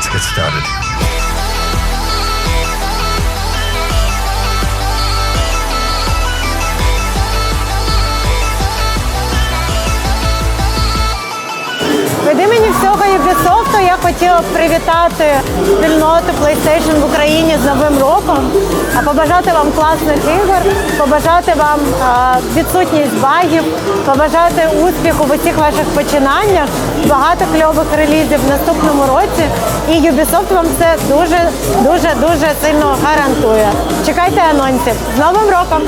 Let's get started. Всього Ubisoft я хотіла б привітати спільноту PlayStation в Україні з Новим роком, а побажати вам класних ігор, побажати вам відсутність багів, побажати успіху в усіх ваших починаннях, багато кльових релізів в наступному році. І Ubisoft вам це дуже, дуже, дуже сильно гарантує. Чекайте анонсів. З Новим роком!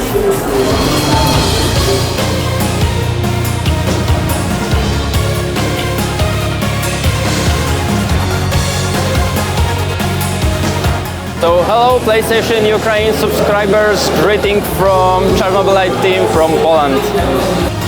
So hello PlayStation Ukraine subscribers, greeting from Chernobylite team from Poland.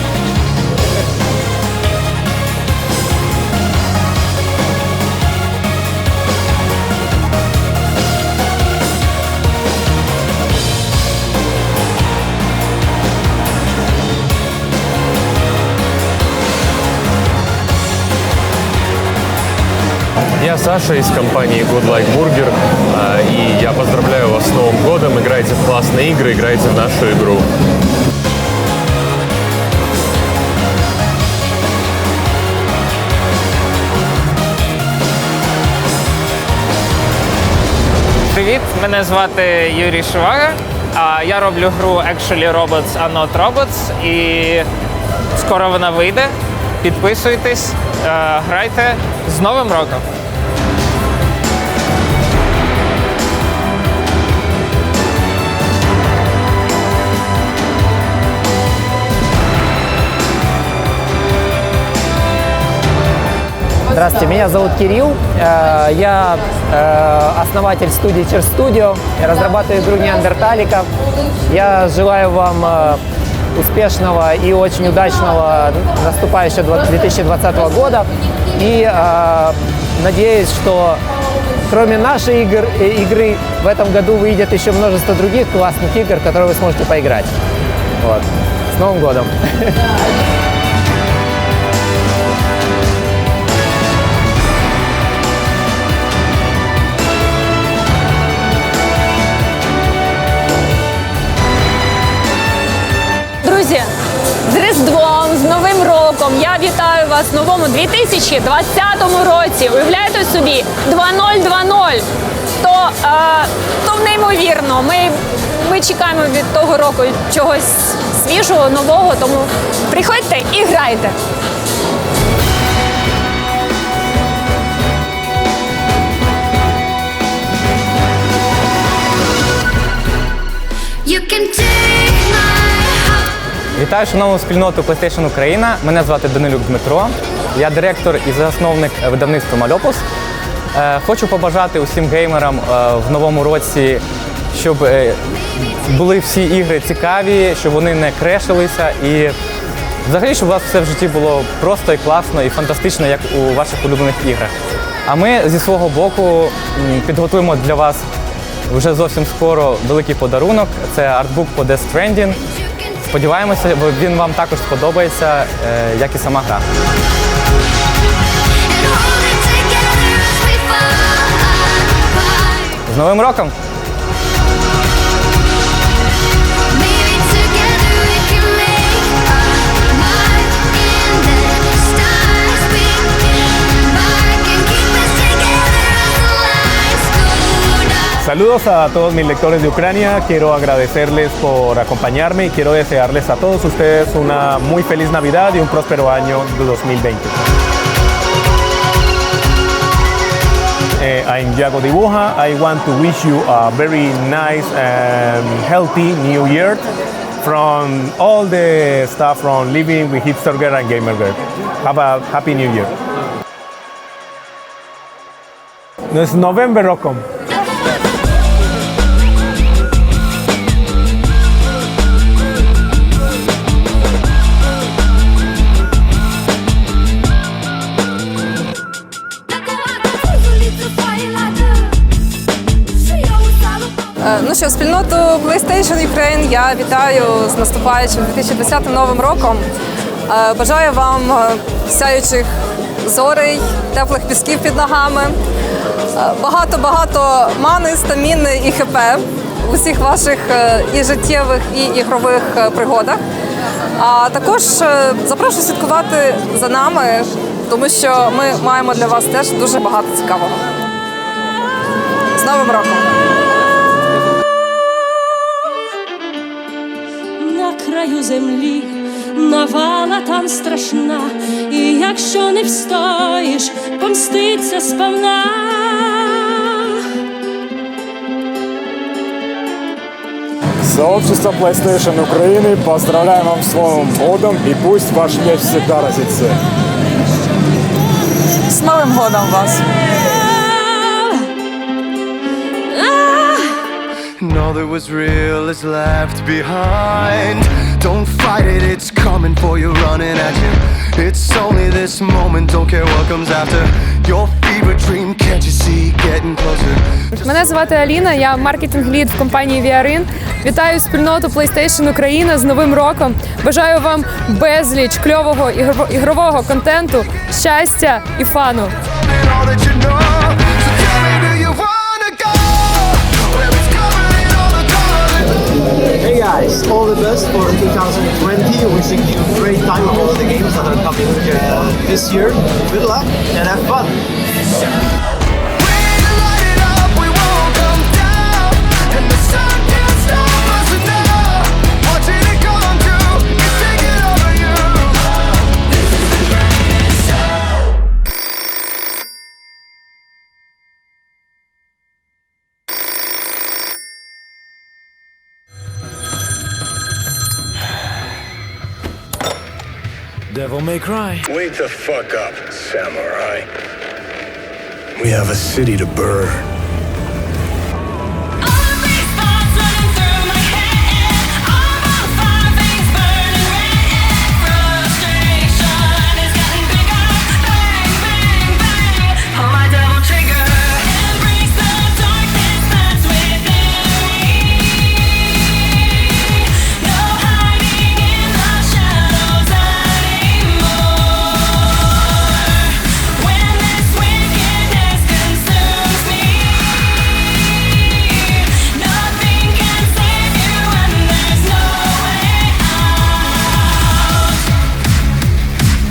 Я Саша из компании Good Like Burger, а, и я поздравляю вас с Новым годом. Играйте в классные игры, играйте в нашу игру. Привіт, мене звати Юрій Шивага. А я роблю гру Actually Robots are Not Robots. І скоро вона вийде. Підписуйтесь, е, грайте з Новим роком! Здравствуйте, меня зовут Кирилл. Э, Я э, основатель студии Чер Studio. Разрабатываю игру Неандерталика. Я желаю вам э, успешного и очень удачного наступающего 2020 года. И надеюсь, что кроме нашей игр- игры в этом году выйдет еще множество других классных игр, которые вы сможете поиграть. Вот. С Новым годом! вас в новому 2020 році. Уявляєте собі 2020. То, е, то неймовірно. Ми, ми чекаємо від того року чогось свіжого, нового. Тому приходьте і грайте. You can heart. Вітаю шановну спільноту PlayStation Україна. Мене звати Данилюк Дмитро. Я директор і засновник видавництва Мальопус. Е, Хочу побажати усім геймерам е, в новому році, щоб е, були всі ігри цікаві, щоб вони не крешилися і взагалі, щоб у вас все в житті було просто і класно, і фантастично, як у ваших улюблених іграх. А ми зі свого боку підготуємо для вас вже зовсім скоро великий подарунок. Це артбук по Death Stranding. Сподіваємося, він вам також сподобається, е, як і сама гра. З Новим роком! Saludos a todos mis lectores de Ucrania, quiero agradecerles por acompañarme y quiero desearles a todos ustedes una muy feliz Navidad y un próspero año de 2020. Eh, I'm Yago Dibuja. I want to wish you a very nice and healthy new year from all the staff from Living with Hipster Girl and Gamer Girl. Have a happy new year. Es November Rockom. PlayStation Ukraine я вітаю з наступаючим 2020 новим роком. Е, Бажаю вам е, сяючих зорей, теплих пісків під ногами. багато-багато мани, стаміни і хп в усіх ваших е, і життєвих, і ігрових е, пригодах. А також е, запрошую слідкувати за нами, тому що ми маємо для вас теж дуже багато цікавого. З Новим роком! Краю землі навала там страшна, і якщо не встоїш, помститься сповна. Сообщество PlayStation Украины поздравляем вам с Новым годом и пусть ваш меч всегда разится. З Новим годом вас! Ah! All that was real is left behind. Don't fight it, it's coming for you, running at you. It's only this moment, don't care what comes after. Your fever dream, can't you see, getting closer. Мене звати Аліна, я маркетинг-лід в компанії VRIN. Вітаю спільноту PlayStation Україна з Новим роком. Бажаю вам безліч кльового ігрового контенту, щастя і фану. All that you know. Guys, all the best for 2020. Wishing you a great time on all the games that are coming uh, this year. Good luck and have fun. Devil may cry. Wake the fuck up, samurai. We have a city to burn.